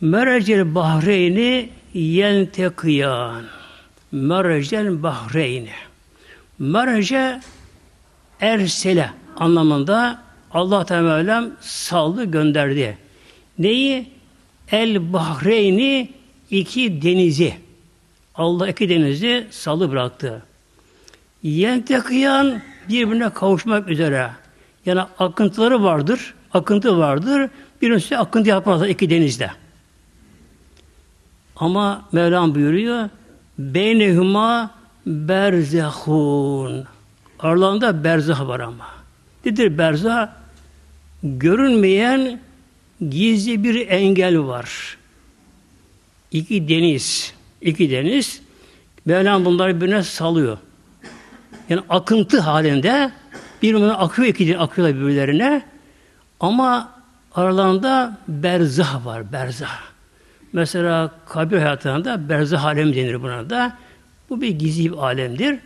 Merecel bahreyni yentekiyan. Merecel bahreyni. Merece ersele anlamında Allah Teala saldı gönderdi. Neyi? El bahreyni iki denizi. Allah iki denizi salı bıraktı. Yentekiyan birbirine kavuşmak üzere. Yani akıntıları vardır, akıntı vardır. Birincisi akıntı yapmazlar iki denizde. Ama Mevlam buyuruyor, beynehuma berzehun. Aralarında berzah var ama. Nedir berzah? Görünmeyen gizli bir engel var. İki deniz, iki deniz. Mevlam bunları birbirine salıyor. Yani akıntı halinde birbirine akıyor iki akıyorlar birbirlerine. Ama aralarında berzah var, berzah. Mesela kabir hayatında berzah alem denir buna da. Bu bir gizli bir alemdir.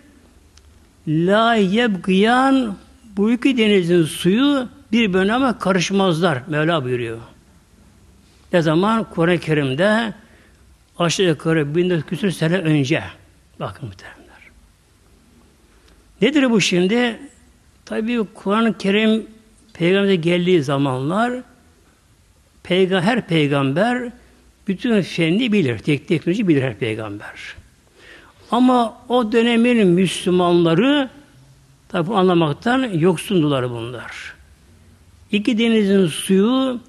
La yebgiyan bu iki denizin suyu birbirine ama karışmazlar. Mevla buyuruyor. Ne zaman? Kur'an-ı Kerim'de aşağı yukarı 1400 küsur sene önce. Bakın muhtemelen. Nedir bu şimdi? Tabi Kur'an-ı Kerim Peygamber'e geldiği zamanlar peygamber, her peygamber bütün fenli bilir, tek teknoloji bilir her peygamber. Ama o dönemin Müslümanları tabi anlamaktan yoksundular bunlar. İki denizin suyu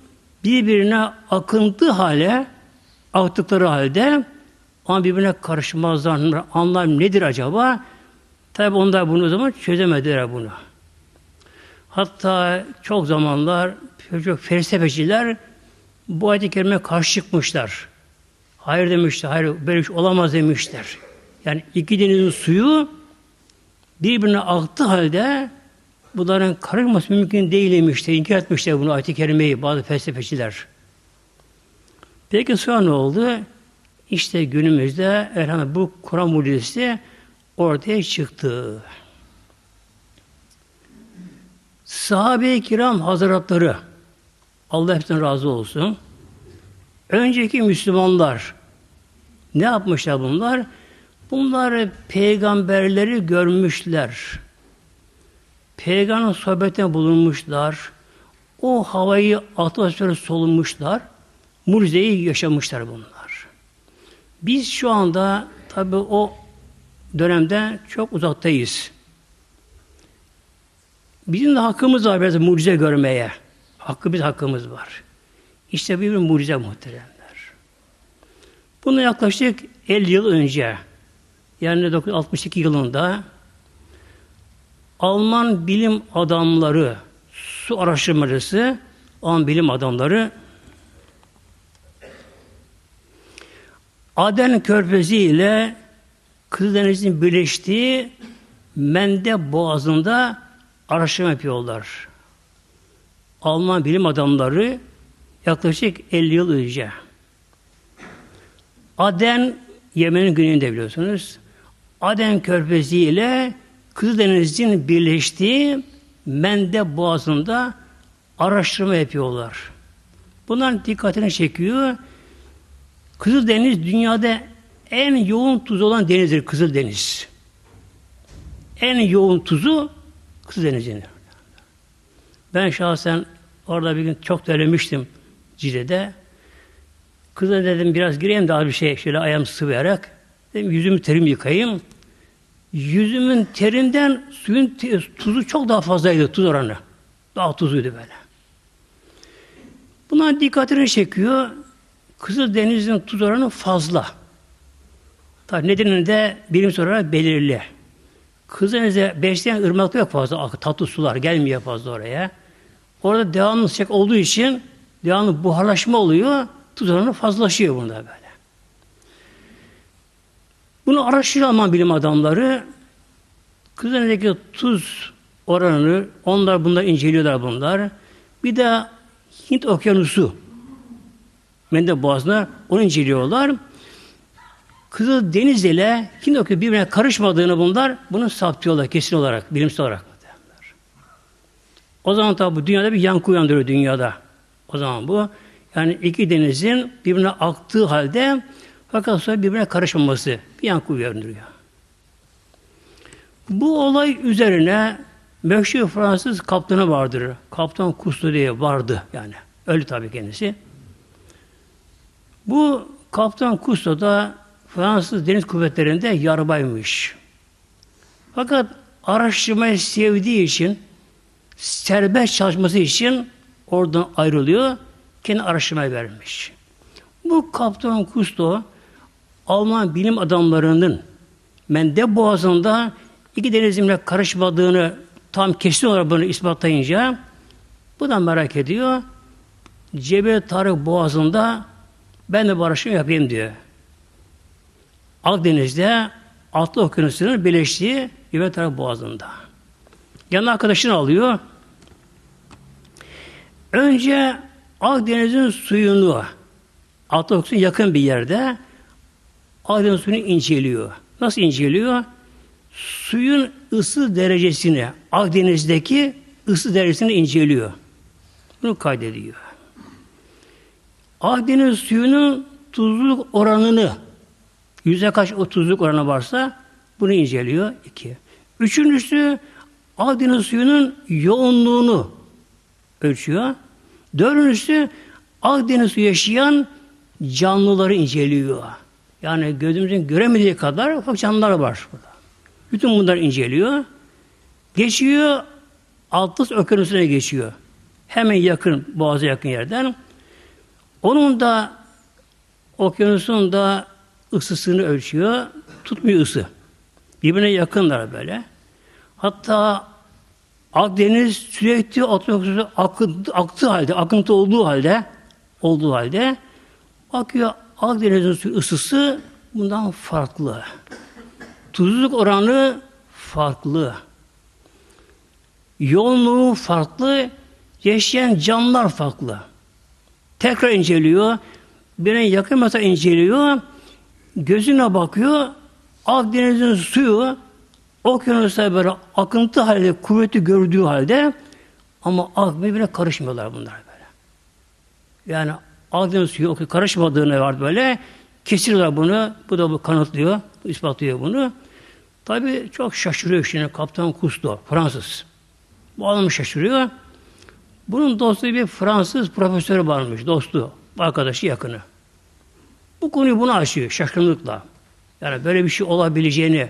birbirine akıntı hale aktıkları halde ama birbirine karışmazlar. Anlam nedir acaba? Tabi onlar bunu o zaman çözemediler bunu. Hatta çok zamanlar çok felsefeciler bu ayet-i kerime karşı çıkmışlar. Hayır demişler, hayır böyle şey olamaz demişler. Yani iki denizin suyu birbirine aktı halde bunların karışması mümkün değil demişler. İnkar etmişler bunu ayet-i kerimeyi bazı felsefeciler. Peki sonra ne oldu? İşte günümüzde elhamdülillah bu Kur'an mucizesi ortaya çıktı. Sahabe-i kiram hazretleri Allah hepsinden razı olsun. Önceki Müslümanlar ne yapmışlar bunlar? Bunlar peygamberleri görmüşler. Peygamber sohbetine bulunmuşlar. O havayı atmosferi solunmuşlar. Mucizeyi yaşamışlar bunlar. Biz şu anda tabi o dönemde çok uzaktayız. Bizim de hakkımız var biraz mucize görmeye. Hakkımız hakkımız var. İşte bir mucize muhteremler. Bundan yaklaşık 50 yıl önce yani 1962 yılında Alman bilim adamları su araştırmacısı Alman bilim adamları Aden Körfezi ile Kızıldeniz'in birleştiği Mende Boğazı'nda araştırma yapıyorlar. Alman bilim adamları yaklaşık 50 yıl önce. Aden, Yemen'in güneyinde biliyorsunuz. Aden Körfezi ile Kızıldeniz'in birleştiği Mende Boğazı'nda araştırma yapıyorlar. Bunların dikkatini çekiyor. Kızıldeniz dünyada en yoğun tuz olan denizdir Kızıldeniz. En yoğun tuzu Kızıldeniz'in. Ben şahsen orada bir gün çok söylemiştim Cide'de. Kıza dedim biraz gireyim daha bir şey şöyle ayağımı sıvayarak. Dedim yüzümü terim yıkayayım. Yüzümün terinden suyun tuzu çok daha fazlaydı tuz oranı. Daha tuzluydu böyle. Buna dikkatini çekiyor. Kızıl Deniz'in tuz oranı fazla. Tabi nedeni de bilim olarak belirli. Kızıldeniz'e besleyen ırmakta yok fazla. Tatlı sular gelmiyor fazla oraya. Orada devamlı sıcak olduğu için devamlı buharlaşma oluyor. Tuz oranı fazlaşıyor bunda böyle. Bunu araştırıyor Alman bilim adamları. Kızıldeniz'deki tuz oranını onlar bunlar inceliyorlar bunlar. Bir de Hint okyanusu Mende Boğazı'na onu inceliyorlar. Kızıl Deniz ile Hint okyanusu birbirine karışmadığını bunlar bunu saptıyorlar kesin olarak, bilimsel olarak. O zaman tabi bu dünyada bir yankı uyandırıyor dünyada. O zaman bu. Yani iki denizin birbirine aktığı halde fakat sonra birbirine karışmaması bir yankı uyandırıyor. Bu olay üzerine meşhur Fransız kaptanı vardır. Kaptan Cousteau diye vardı yani. Öyle tabii kendisi. Bu Kaptan Cousteau da Fransız Deniz Kuvvetleri'nde yarbaymış. Fakat araştırmayı sevdiği için serbest çalışması için oradan ayrılıyor. Kendi araştırmaya vermiş. Bu Kaptan Cousteau Alman bilim adamlarının Mende Boğazı'nda iki denizimle karışmadığını tam kesin olarak bunu ispatlayınca bu da merak ediyor. Cebel Tarık Boğazı'nda ben de barışımı yapayım diyor. Akdeniz'de Atlı Okyanusu'nun birleştiği Cebel Tarık Boğazı'nda. Yanına arkadaşını alıyor. Önce Akdeniz'in suyunu Okyanusu'na yakın bir yerde Akdeniz suyunu inceliyor. Nasıl inceliyor? Suyun ısı derecesini, Akdeniz'deki ısı derecesini inceliyor. Bunu kaydediyor. Akdeniz suyunun tuzluluk oranını yüzde kaç o tuzluk oranı varsa bunu inceliyor. iki. Üçüncüsü Akdeniz suyunun yoğunluğunu ölçüyor. Dördüncüsü Akdeniz suyu yaşayan canlıları inceliyor. Yani gözümüzün göremediği kadar ufak canlılar var burada. Bütün bunları inceliyor. Geçiyor Atlas Okyanusu'na geçiyor. Hemen yakın, boğaza yakın yerden. Onun da okyanusun da ısısını ölçüyor. Tutmuyor ısı. Birbirine yakınlar böyle. Hatta Akdeniz sürekli Atlas aktı, aktığı halde, akıntı olduğu halde olduğu halde bakıyor Akdeniz'in su ısısı bundan farklı. Tuzluluk oranı farklı. Yoğunluğu farklı. Yaşayan canlılar farklı. Tekrar inceliyor. Birine yakın mesela inceliyor. Gözüne bakıyor. Akdeniz'in suyu okyanusta böyle akıntı halde, kuvveti gördüğü halde ama birbirine karışmıyorlar bunlar böyle. Yani Akdeniz suyu karışmadığını var böyle. Kesiyorlar bunu. Bu da bu kanıtlıyor. ispatlıyor bunu. Tabi çok şaşırıyor şimdi Kaptan Cousteau, Fransız. Bu adam şaşırıyor. Bunun dostu bir Fransız profesörü varmış, dostu, arkadaşı yakını. Bu konuyu buna açıyor şaşkınlıkla. Yani böyle bir şey olabileceğini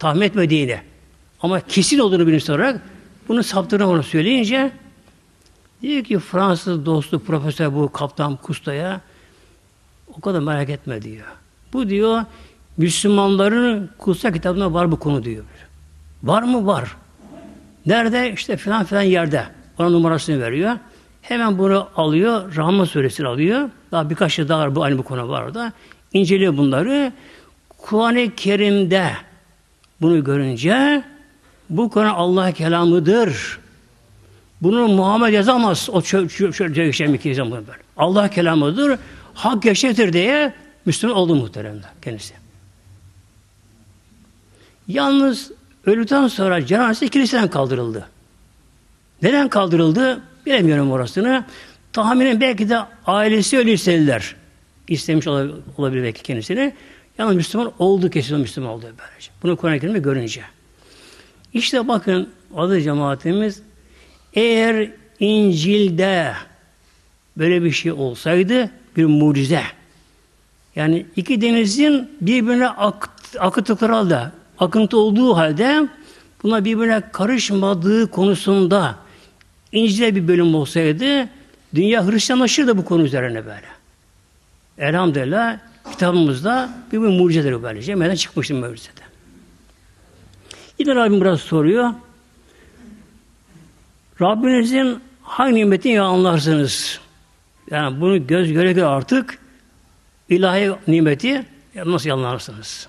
tahmin etmediğini ama kesin olduğunu bilinç olarak bunu saptığını onu söyleyince diyor ki Fransız dostu profesör bu kaptan Kusta'ya o kadar merak etme diyor. Bu diyor Müslümanların kutsal kitabında var bu konu diyor. Var mı? Var. Nerede? İşte filan filan yerde. Ona numarasını veriyor. Hemen bunu alıyor. Rahman suresini alıyor. Daha birkaç şey daha var bu aynı bu konu var orada. İnceliyor bunları. Kur'an-ı Kerim'de bunu görünce bu konu Allah kelamıdır. Bunu Muhammed yazamaz. O şöyle bir yazamaz böyle. Allah kelamıdır. Hak gerçektir diye Müslüman oldu muhteremler kendisi. Yalnız öldükten sonra cenazesi kiliseden kaldırıldı. Neden kaldırıldı? Bilemiyorum orasını. Tahminen belki de ailesi öyle istediler. İstemiş olabilir belki kendisini. Yalnız Müslüman oldu kesin Müslüman oldu böylece. Bunu Kur'an-ı Kerim'de görünce. İşte bakın adı cemaatimiz eğer İncil'de böyle bir şey olsaydı bir mucize. Yani iki denizin birbirine ak akıttıkları halde, akıntı olduğu halde buna birbirine karışmadığı konusunda İncil'de bir bölüm olsaydı dünya Hristiyanlaşırdı bu konu üzerine böyle. Elhamdülillah kitabımızda bir, bir mucizedir böylece. Meydana çıkmıştı mucizede. Yine Rabbim biraz soruyor. Rabbinizin hangi nimetini anlarsınız? Yani bunu göz göre göre artık ilahi nimeti nasıl anlarsınız?